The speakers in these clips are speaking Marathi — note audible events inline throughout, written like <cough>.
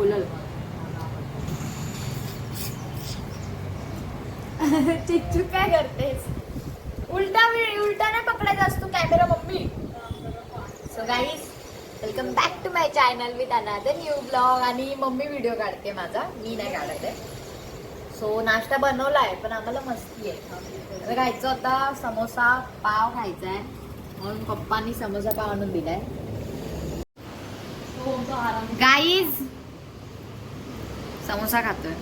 बोलल. <laughs> चिच्चू काय करतेस? उलटा वे- उलटा नाही पकडायचा असतो camera mummy. So guys welcome back to my channel with another new blog आणि मम्मी व्हिडिओ काढते माझा. मी नाही काढत आहे. सो नाश्ता बनवला आहे पण आम्हाला मस्ती आहे. खायचं होता समोसा पाव खायचा आहे म्हणून पप्पांनी समोसा पाव आणून दिलाय. गाईज समोसा खातोय.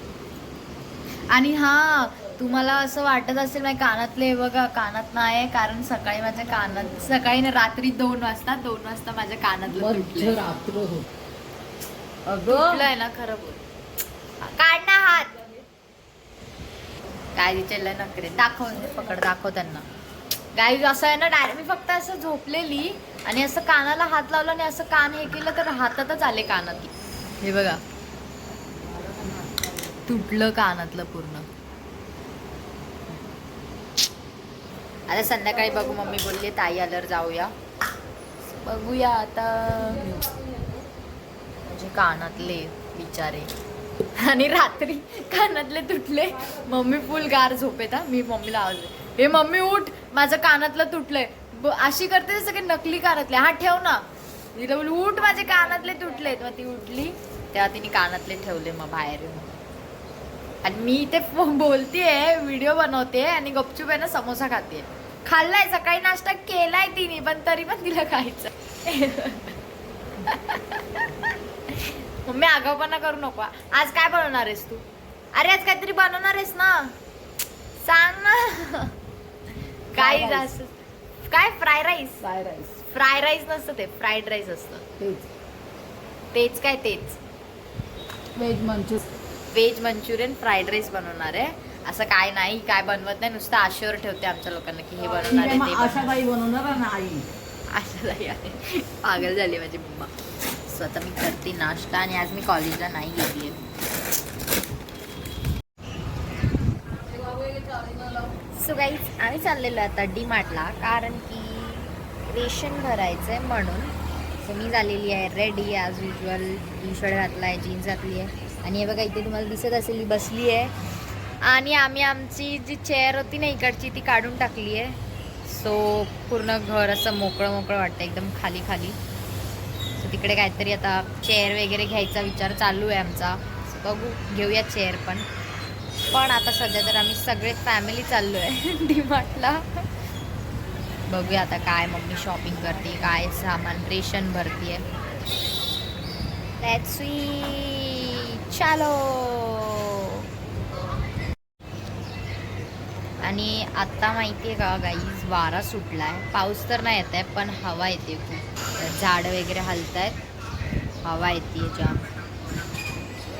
आणि हा तुम्हाला असं वाटत असेल माझ्या कानातले हे बघा कानात नाही कारण सकाळी माझ्या कानात सकाळी ना रात्री दोन वाजता दोन वाजता माझ्या कानातलं तुटलंय. रात्र तुटलंय ना खरं बोल. काढ ना हात. काय विचारलं नकरे दाखव पकड दाखव त्यांना. गाई असं आहे ना डायरेक्ट मी फक्त असं झोपलेली आणि असं कानाला हात लावला आणि असं कान हे केलं तर हातातच आले कानात हे बघा. तुटलं कानातलं पूर्ण. आता संध्याकाळी बघू मम्मी बोलली ताई आल्यावर जाऊया. बघूया आता. म्हणजे कानातले बिचारे. आणि रात्री कानातले तुटले. मम्मी फुल गार झोपेत हा. मी मम्मीला आवाज हे मम्मी उठ. माझं कानातलं तुटलंय. अशी करते जसं की नकली कानातले. हा ठेव ना. तिला बोल उठ माझे कानातले तुटलेत. मग ती उठली. तेव्हा तिने कानातले ठेवले मग बाहेर येऊन. आणि मी इथे <laughs> बोलतेय व्हिडिओ बनवते आणि गपचूप आहे ना समोसा खाते खाल्लाय सकाळी नाश्ता केलाय तिने पण तरी पण तिला खायचं <laughs> मम्मी आगाऊपणा करू नको. आज काय बनवणार आहेस तू? अरे आज काहीतरी बनवणार आहेस ना. सांग ना. <laughs> काय. जास्त काय? Fry rice fry rice fry rice नसतं ते. फ्राईड राईस असतं. तेच. तेच काय तेच. व्हेज मंचूर व्हेज मंचुरियन फ्राईड राईस बनवणार आहे. असं काय नाही काय बनवत नाही नुसतं आशेवर ठेवते आमच्या लोकांना की हे बनवणार आहे ते अशा बाई बनवणार ना आई? आशाताई आहे. पागल झाली माझी मम्मा. स्वतः मी करते नाश्ता आणि आज मी कॉलेजला नाही गेली सो गाईज आम्ही चाललेलो आता डी मार्टला कारण की रेशन भरायचं आहे म्हणून. सो मी झालेली आहे ready as usual T shirt घातला आहे जीन्स घातली आहे. आणि हे बघा इथे तुम्हाला दिसत असेल ही बसली आहे. आणि आम्ही आमची जी चेअर होती ना इकडची ती काढून टाकली आहे. सो पूर्ण घर असं मोकळं मोकळं वाटतं एकदम खाली खाली. सो तिकडे काहीतरी आता चेअर वगैरे घ्यायचा विचार चालू आहे आमचा. बघू घेऊया चेअर पण. पण आता सध्या तर आम्ही सगळे फॅमिली चाललो आहे डिमार्टला बघूया आता काय मम्मी शॉपिंग करते काय सामान रेशन भरते लेट्स सी चालो आणि आत्ता माहिती आहे का गाईज वारा सुटला आहे पाऊस तर नाही येत आहे पण हवा येते खूप. झाडं वगैरे हलत आहेत हवा येते जाम.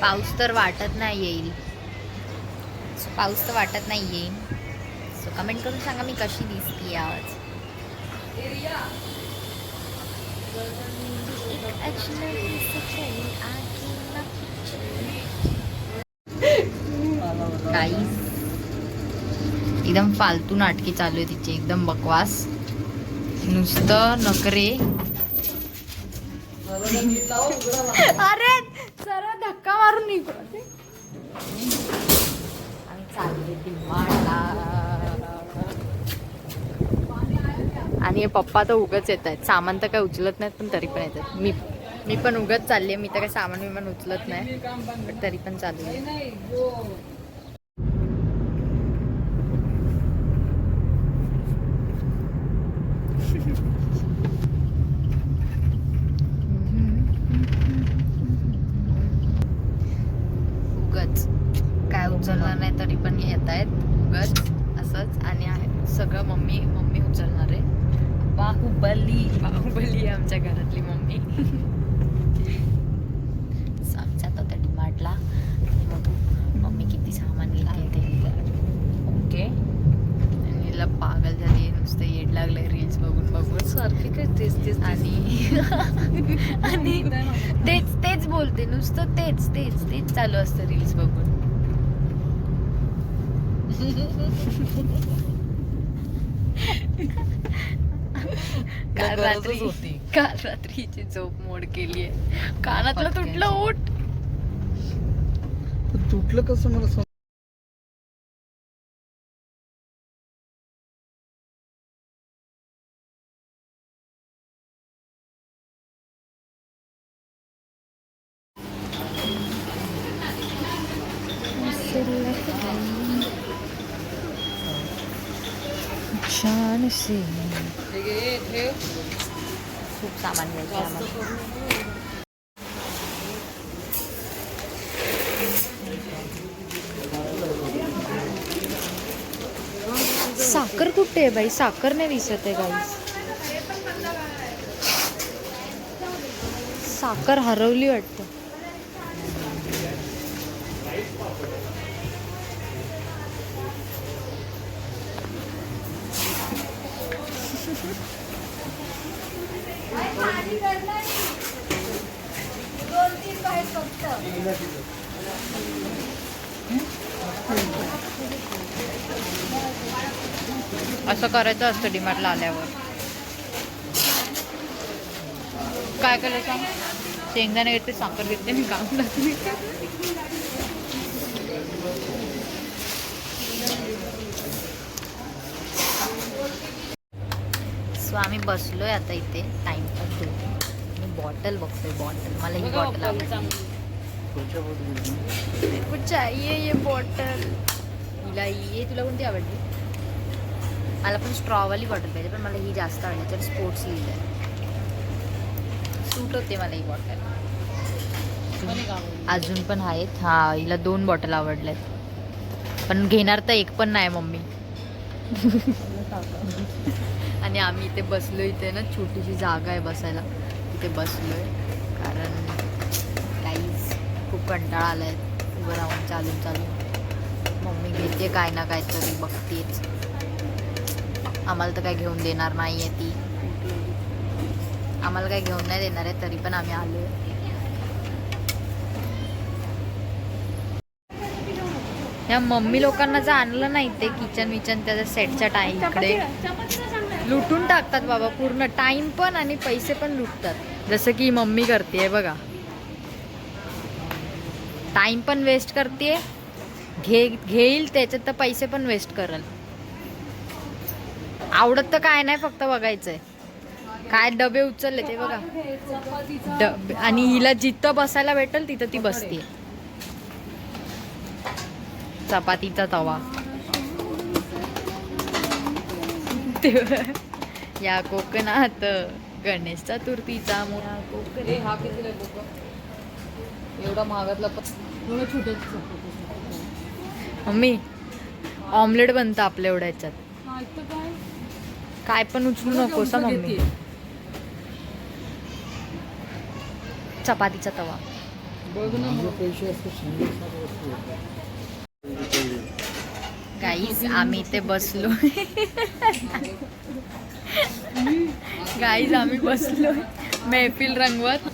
पाऊस तर वाटत नाही येईल. सो पाऊस तर वाटत नाही येईल. सो कमेंट करून सांगा मी कशी दिसते आज. एक एकदम फालतू नाटकी चालू आहे तिची एकदम बकवास. नुसतं नकरे अरे सर्व धक्का मारून निघतो आम्ही चालले आणि हे पप्पा तर उगच येत आहेत. सामान तर काय उचलत नाहीत पण तरी पण येतात मी मी पण उगत चालली मी तर काय सामान विमान उचलत नाही पण तरी पण चालू आहे उगच काय उचलणार नाही तरी पण येत आहेत उगच असंच आणि आहे सगळं मम्मी मम्मी उचलणार आहे बाहुबली बाहुबली आहे आमच्या घरातली मम्मी So आमच्या आता डिमार्टला बघू मम्मी किती सामान घेते ते ओके आणि हिला पागल झाली नुसतं येड लागलंय रील्स बघून बघून सारखी काय तेच तेच आणि आणि तेच तेच बोलते नुसतं तेच तेच तेच चालू असतं रील्स बघून <laughs> काल गरजच रात्री होती. काल रात्रीची झोप मोड केली आहे कानातलं तुटलं उठ. तर तुटलं कसं मला खूप सामान घ्यायचं आम्हाला. साखर कुठे आहे बाई? साखर नाही दिसत आहे काही साखर हरवली वाटतं असं करायचं असतं डिमार्टला आल्यावर. काय केलं सांग? शेंगदाणे घेते साखर घेते मी काम लागते सो आम्ही बसलोय आता इथे. टाइम पण मी बॉटल बघतोय बॉटल मला ही बॉटल आवडली ये बॉटल हिला ये तुला कोणती आवडली? मला पण स्ट्रॉवाली बॉटल पाहिजे पण मला ही जास्त आवडली तर स्पोर्ट्स लिहिलं आहे सूट होते मला ही बॉटल. अजून पण आहेत हा हिला दोन बॉटल आवडल्यात पण घेणार तर एक पण नाही मम्मी. आणि आम्ही इथे बसलो इथे ना छोटीशी जागा आहे बसायला. तिथे बसलोय. कारण काहीच खूप कंटाळा आलाय. उभं राहून चालून चालून. मम्मी घेते काय ना काय तरी बघतेच. आम्हाला तर काय घेऊन देणार नाही आहे ती. आम्हाला काय घेऊन नाही देणार आहे तरी पण आम्ही आलो या मम्मी लोकांना जर आणलं नाही ते किचन विचन त्याच्या सेटच्या टाइम इकडे. लुटून टाकतात बाबा पूर्ण टाइम पण आणि पैसे पण लुटतात. जसं की मम्मी करते बघा. टाइम पण वेस्ट करते घे घेईल त्याच्यात तर पैसे पण वेस्ट करल. आवडत तर काय नाही फक्त बघायचंय. काय डबे उचलले ते बघा. डबे आणि हिला जिथं बसायला भेटेल तिथं ती बसते. चपातीचा तवा. या कोकणात गणेश चतुर्थीचा मोठा. एवढा महागातला मम्मी ऑमलेट बनतं आपल्या एवढ्या ह्याच्यात. काय पण उचलू नकोस हा मम्मी. चपातीचा तवा. गाईज आम्ही इथे बसलो गाईज आम्ही बसलो मैफिल रंगवत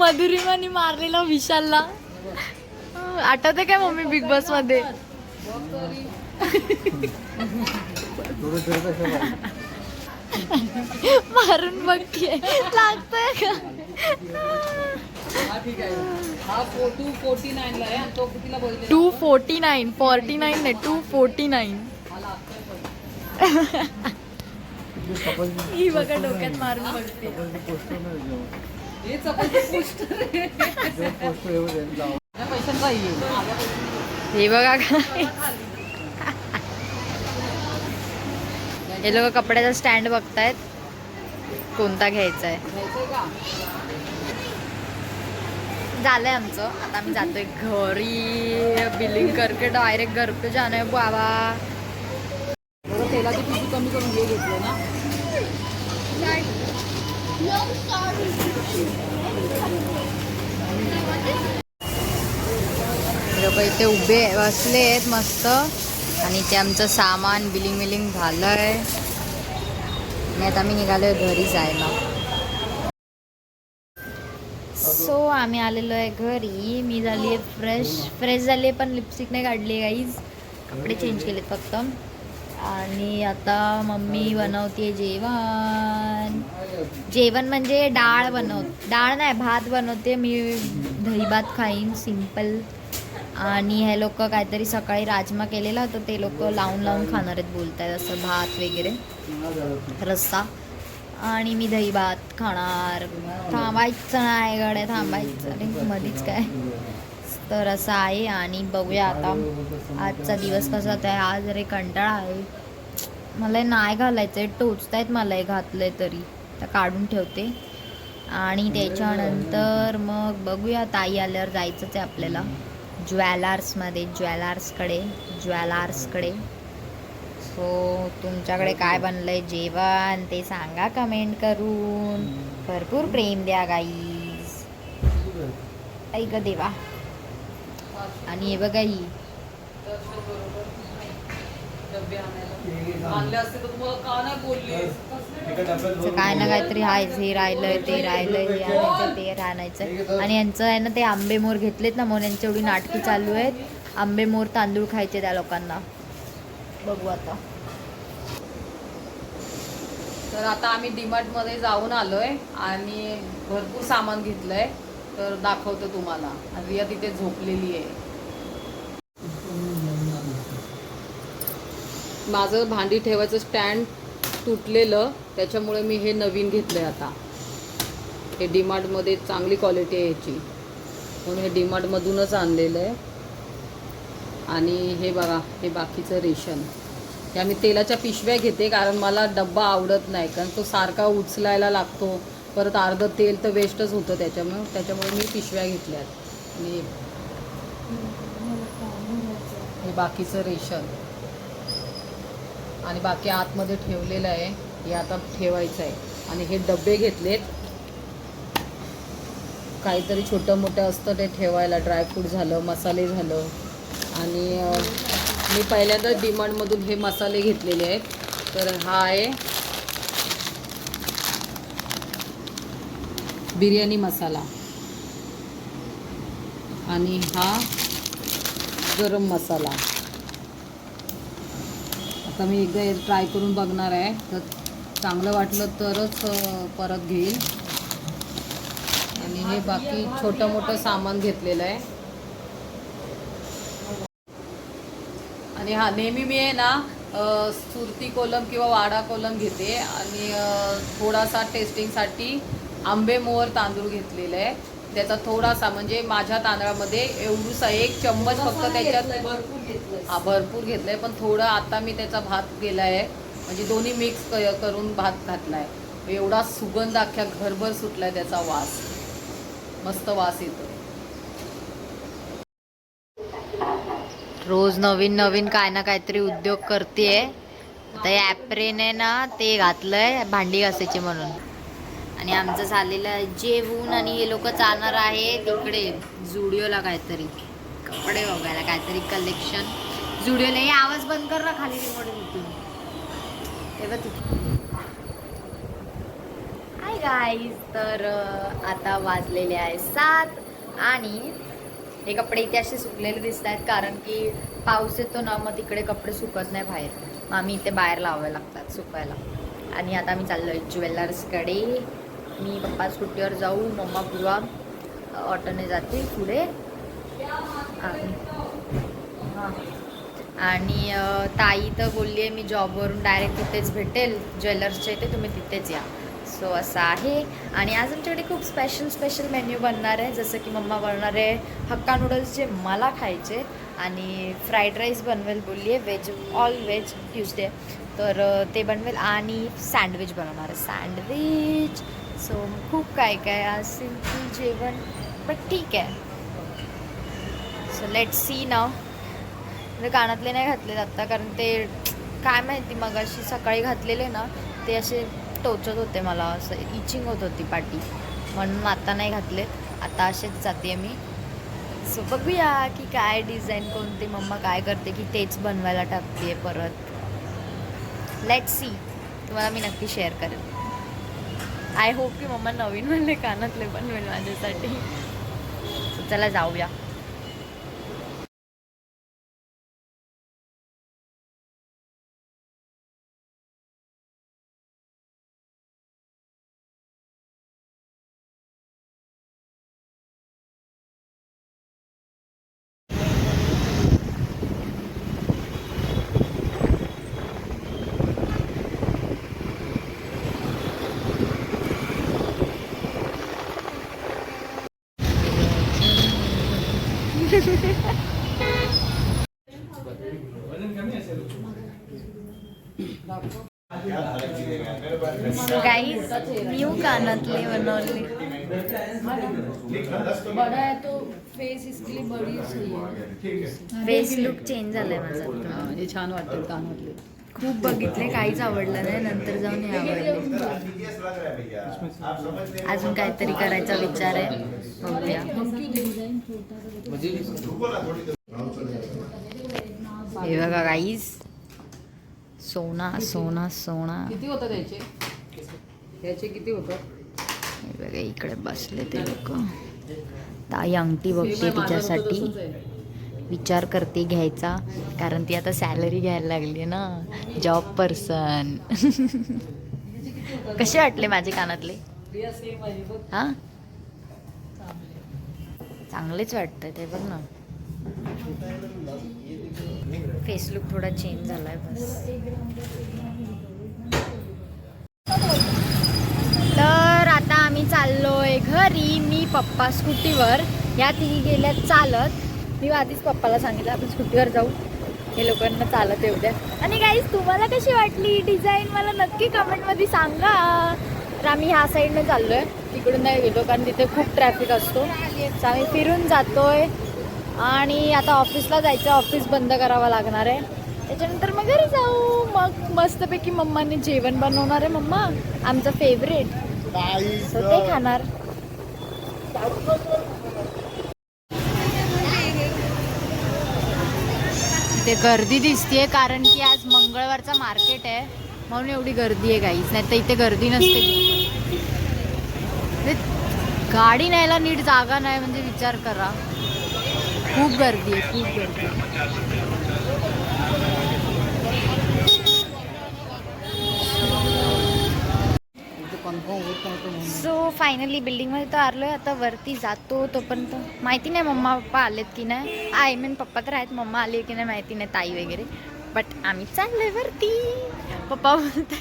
मधुरिमाने मारलेला विशालला. आठवते काय मम्मी बिग बॉसमध्ये? मारून बघतीये लागतंय का? हा ठीक आहे. हा two forty nine forty nine नाही टू फोर्टी नाईन ही बघा डोक्यात मारून बघते. हे आहे हे बघा काय. हे लोक कपड्याचा स्टँड बघतायत. कोणता घ्यायचा आहे झालंय आमचं. आता आम्ही जातोय घरी. बिलिंग करके डायरेक्ट घर पे जाना है बाबा. कमी करून घे घेतलं ना. बघा इथे उभे बसले आहेत मस्त. आणि ते आमचं सामान बिलिंग बिलिंग आहे आणि आता आम्ही निघालोय घरी जायला. सो आम्ही आलेलो आहे घरी. मी झाली आहे फ्रेश फ्रेश झाली आहे पण लिपस्टिक नाही काढली आहे गाईज कपडे चेंज केलेत फक्त. आणि आता मम्मी बनवते जेवण. जेवण म्हणजे डाळ बनव डाळ नाही भात बनवते मी दही भात खाईन सिंपल आणि हे लोक काहीतरी सकाळी राजमा केलेला तर ते लोक लावून लावून खाणार आहेत बोलत आहेत असं भात वगैरे रस्सा. आणि मी दही भात खाणार. थांबायचं नाही गड्या थांबायचं. अरे मधीच काय? तर असं आहे आणि बघूया आता. आजचा दिवस कसा होता आज रे कंटाळा आहे. मला हे नाही घालायचं आहे टोचतायत मला हे घातलं आहे तरी. तर काढून ठेवते. आणि त्याच्यानंतर मग बघूया ताई आल्यावर जायचंच आहे आपल्याला. ज्वेलर्समध्ये ज्वेलर्सकडे ज्वेलर्सकडे. सो तुमच्याकडे काय बनलंय जेवण ते सांगा कमेंट करून. भरपूर प्रेम द्या गाईज ऐक देवा. आणि हे बघा ही. आणले असते तर तुम्हाला का नाही बोलली? असं काय ना काहीतरी आहेच हे राहिलंय ते राहिलंय हे आणायचं ते आणायचं आणि यांचं आहे ना ते आंबे मोर घेतलेत ना म्हणून यांची एवढी नाटकी चालू आहेत. आंबे मोर तांदूळ खायचे त्या लोकांना. बघू आता. तर आता आम्ही डीमार्टमध्ये जाऊन आलोय आणि भरपूर सामान घेतलंय. तर दाखवतो तुम्हाला. आणि रिया तिथे झोपलेली आहे. माझं भांडी ठेवायचं स्टँड तुटलेलं त्याच्यामुळे मी हे नवीन घेतलं आहे आता. हे डीमार्टमध्ये चांगली क्वालिटी आहे याची. म्हणून हे डीमार्टमधूनच आणलेलं आहे. आणि हे बघा हे बाकीचं रेशन. हे मी तेलाच्या पिशव्या घेते कारण मला डब्बा आवडत नाही कारण तो सारखा उचलायला लागतो. परत अर्धं तेल तर वेस्टच होतं त्याच्यामुळे त्याच्यामुळे मी पिशव्या घेतल्यात. आणि हे बाकीचं रेशन. आणि बाकी आतमध्ये ठेवलेलं आहे हे आता ठेवायचं आहे आणि हे डबे घेतलेत. काहीतरी छोटं मोठं असतं ते ठेवायला. ड्रायफ्रूट झालं मसाले झालं. आणि मी पहिल्यांदाच डिमांडमधून हे मसाले घेतलेले आहेत. तर हा आहे बिर्याणी मसाला. आणि हा गरम मसाला. आता मी एकदा ट्राय करून बघणार आहे. तर चांगलं वाटलं तरच परत घेईल. आणि हे बाकी छोटं मोठं सामान घेतलेलं आहे. आणि हा नेहमी मी आहे ना सुरती कोलम किंवा वाडा कोलम घेते. आणि थोडासा टेस्टिंगसाठी आंबे मोहर तांदूळ घेतलेला आहे. त्याचा थोडासा म्हणजे माझ्या तांदळामध्ये एवढूसा एक चम्मच फक्त त्याच्यात हा भरपूर घेतलाय पण थोडं आता मी त्याचा भात केला आहे म्हणजे दोन्ही मिक्स करून भात घातलाय. एवढा सुगंध अख्ख्या घरभर सुटलाय त्याचा वास. मस्त वास येतो रोज नवीन नवीन काय ना काहीतरी उद्योग करते आता ॲप्रेन आहे ना ते घातलंय भांडी घासायची म्हणून. आणि आमचं झालेलं आहे जेवून आणि हे लोक जाणार आहे तिकडे जुडिओला काहीतरी. कपडे बघायला काहीतरी कलेक्शन जुडिओला हे आवाज बंद कर ना खाली रिमोट तिथून तेव्हा तिथे. हाय गाईज तर आता वाजलेले आहे सात आणि हे कपडे इथे असे सुकलेले दिसत आहेत कारण की पाऊस येतो ना मग तिकडे कपडे सुकत नाही बाहेर. मग आम्ही इथे बाहेर लावावे लागतात सुकायला. आणि आता आम्ही चाललो आहे ज्वेलर्सकडे. मी पप्पा स्कूटीवर जाऊ मम्मा पूर्वा ऑटोने जाते पुढे. आणि हां. आणि ताई तर बोलली आहे मी जॉबवरून डायरेक्ट तिथेच भेटेल ज्वेलर्सच्या इथे तुम्ही तिथेच या. सो असं आहे. आणि आज आमच्याकडे खूप स्पेशल स्पेशल मेन्यू बनणार आहे. जसं की मम्मा बनणार आहे हक्का नूडल्स जे मला खायचे आणि फ्राईड राईस बनवेल बोलली आहे व्हेज ऑल व्हेज ट्युजडे तर ते बनवेल आणि सँडविच बनवणार आहे. सँडविच सो खूप काय काय आज सिंपल जेवण बट ठीक आहे. सो लेट सी ना म्हणजे कानातले नाही घातले आत्ता कारण ते काय माहिती मग अशी सकाळी घातलेले ना ते असे टोचत होते मला असं इचिंग होत होती पाठी. म्हणून आता नाही घातले आता असेच जाते मी. सो बघूया की काय डिझाईन कोणते मम्मा काय करते की तेच बनवायला टाकते परत. लेट सी तुम्हाला मी नक्की शेअर करेन. आय होप की मम्मा नवीन म्हणले कानातले पण बनवेल माझ्यासाठी. चला जाऊया गाईज न्यू कानातले बनवले बड़ा है तो फेस इसके लिए बड़ी सही है फेस लुक चेंज झालाय माझा. हा, हे छान वाटतात कानातले खूप बघितले काहीच आवडलं नाही नंतर जाऊन हे आवडले. अजून काहीतरी करायचा विचार आहे. बघूया. हे बघा गाईज सोना सोना सोना. किती होतं त्याचे? त्याचे किती होतं? बघा इकडे बसले ते लोक. ताई अंगठी बघते तिच्यासाठी. विचार करते घ्यायचा कारण ती आता सॅलरी घ्यायला लागली ना. जॉब पर्सन <laughs> कसे वाटले माझे कानातले? हा? चांगलेच वाटतंय ते बघ ना. फेस लुक थोडा चेंज झालाय बस. तर आम्ही चाललोय घरी. मी पप्पा स्कूटीवर. या तिघी गेल्या चालत. मी आधीच पप्पाला सांगितलं आपण स्कूटीवर जाऊ. हे लोकांना चालत येऊ द्या. आणि गाईज तुम्हाला कशी वाटली डिझाईन मला नक्की कमेंटमध्ये सांगा. तर आम्ही ह्या साईडनं चाललो आहे तिकडून नाही गेलो कारण तिथे खूप ट्रॅफिक असतो. तर आम्ही फिरून जातोय. आणि आता ऑफिसला जायचं. ऑफिस बंद करावं लागणार आहे. त्याच्यानंतर मग घरी जाऊ. मग मस्तपैकी मम्माने जेवण बनवणार आहे. मम्मा आमचं फेवरेट ते खाणार. ते गर्दी दिसतीये कारण की आज मंगळवारचा मार्केट आहे. म्हणून एवढी गर्दी आहे काहीच नाही तर इथे गर्दी नसते. गाडी न्यायला नीट जागा नाही म्हणजे विचार करा. खूप गर्दी आहे खूप गर्दी आहे. कन्फर्म होत नव्हतं म्हणून. सो फायनली बिल्डिंगमध्ये तर आलोय. आता वरती जातो तोपर्यंत. माहिती नाही मम्मा पप्पा आलेत की नाही. आय मीन पप्पा तर आहेत. मम्मा आली आहे की नाही माहिती नाही ताई वगैरे. बट आम्ही चाललोय वरती. पप्पा बोलते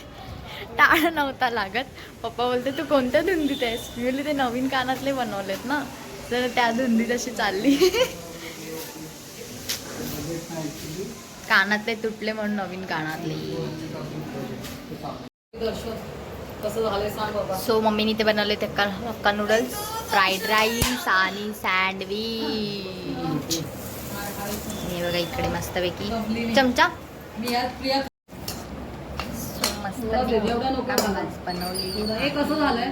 टाळ नव्हता लागत. पप्पा बोलते तू कोणत्या धुंदीत आहेस? मी बोलली ते नवीन कानातले बनवलेत ना. तर त्या धुंदीत अशी चालली. कानातले तुटले म्हणून नवीन कानातले. दर्शन कसं झालंय सांग बाबा. सो मम्मीने ते बनवले ते hakka hakka noodles fried rice आणि सँडविच. हे बघा इकडे मस्तपैकी. चमचा? मी आज प्रिया सो मस्त हे कसं झालंय.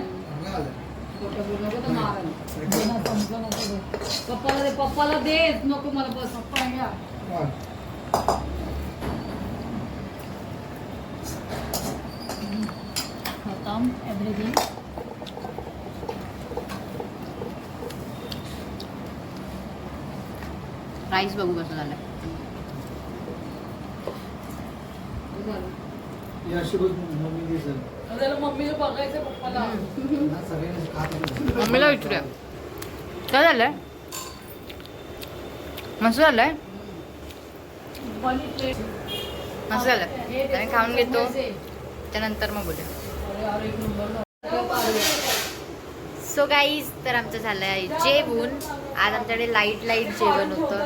पप्पाला दे पप्पाला दे. नको मला बस पप्पा घ्या खतम एव्हरीथिंग राईस बघू कसं झालं. मम्मीला बघायचं पप्पाला. विचारूया. काय झालंय? मस्त झालंय? मस्त झालं खाऊन घेतो. त्यानंतर मग बोलूया. सो गाईज तर आमचं झालं आहे जेवून. आज आमच्याकडे लाइट लाइट जेवण होतं.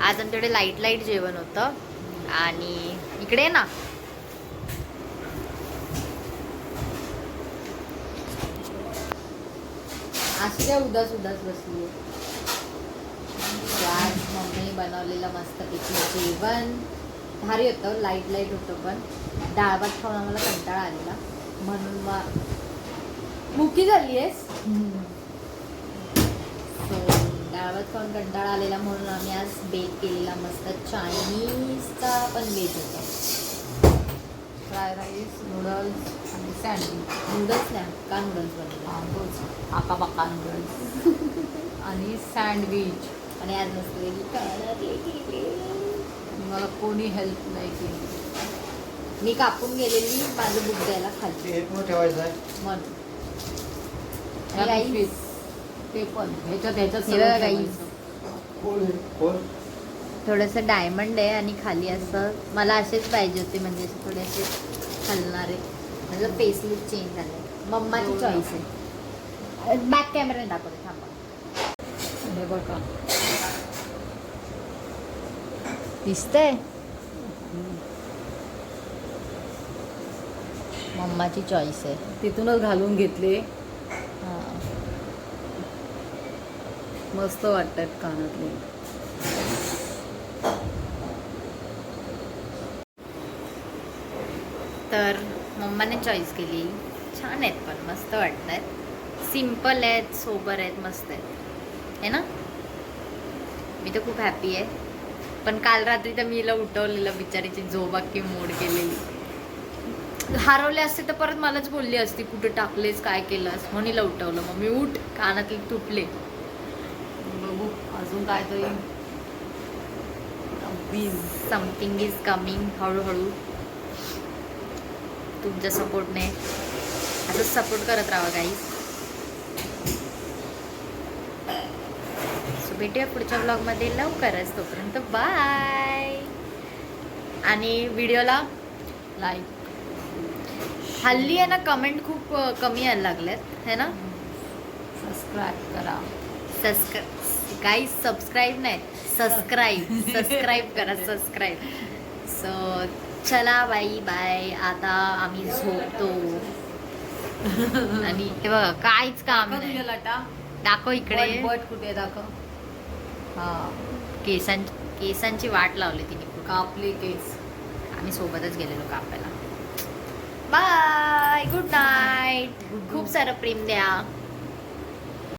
आज आमच्याकडे लाइट लाइट जेवण होतं. आणि इकडे ना. असू द्या उदास उदास बसली. आज मम्मी बनवलेलं मस्तपैकी जेवण. भारी होतं लाइट लाइट होतं पण. डाळ भात खाऊन आम्हाला कंटाळा आलेला. म्हणून मग मुकी झाली आहेस? सो डाळ भात खाऊन कंटाळा आलेला म्हणून आम्ही आज बेक केलेला मस्त चायनीजचा पण बेक होता. फ्राय राईस नूडल्स आणि सँडविच नूडल्स नाही का नूडल्स बनवले. आका बाका नूडल्स आणि सँडविच आणि आज. आणि मला कोणी हेल्प नाही केली. मी कापून गेलेली माझं बुक द्यायला खाली. ते एक मोठं ठेवायचं आहे. म्हणून. guys, ते पण ह्याच्यात ह्याच्यात हे सगळं बघा ठेवायचं. guys. कोण आहे? कोण? थोडंसं डायमंड आहे आणि खाली असं मला असेच पाहिजे होते म्हणजे असे थोडे असे हलणारे माझं फेस लुक चेंज झालं मम्माची चॉईस आहे. बॅक कॅमेराने दाखवते थांबा. हे बघा. दिसतंय? मम्माची चॉईस आहे. तिथूनच घालून घेतले. मस्त वाटतात कानातले. तर मम्माने चॉईस केली. छान आहेत पण मस्त वाटत आहेत सिंपल आहेत सोबर आहेत मस्त आहेत. है ना? मी तर खूप हॅपी आहे. पण काल रात्री तर मी हिला उठवलेलं बिचारीची झोबाकी मोड केलेली. हरवले असते तर परत मलाच बोलली असती कुठे टाकलेस काय केलंस? म्हणून हिला उठवलं. मग मी उठ कानातले तुटले. बघू अजून काय तरी. समथिंग इज कमिंग हळूहळू. तुमच्या सपोर्टने. असं सपोर्ट करत राहा गाईज सो भेटूया पुढच्या ब्लॉगमध्ये लवकरच. तोपर्यंत बाय आणि व्हिडिओला लाईक हल्ली आहे ना कमेंट खूप कमी यायला लागल्यात है ना? सबस्क्राईब करा. सबस्क्राईब काही सबस्क्राईब नाही. सबस्क्राईब सबस्क्राईब करा सबस्क्राईब सो चला बाई बाय आता आम्ही झोपतो. आणि हे बघा काहीच काम नाही. दाखव इकडे. बट कुठे दाखव? हा. केसां केसांची वाट लावली तिने. कापले केस. आम्ही सोबतच गेलेलो कापायला. Bye good night. खूप सारं प्रेम द्या.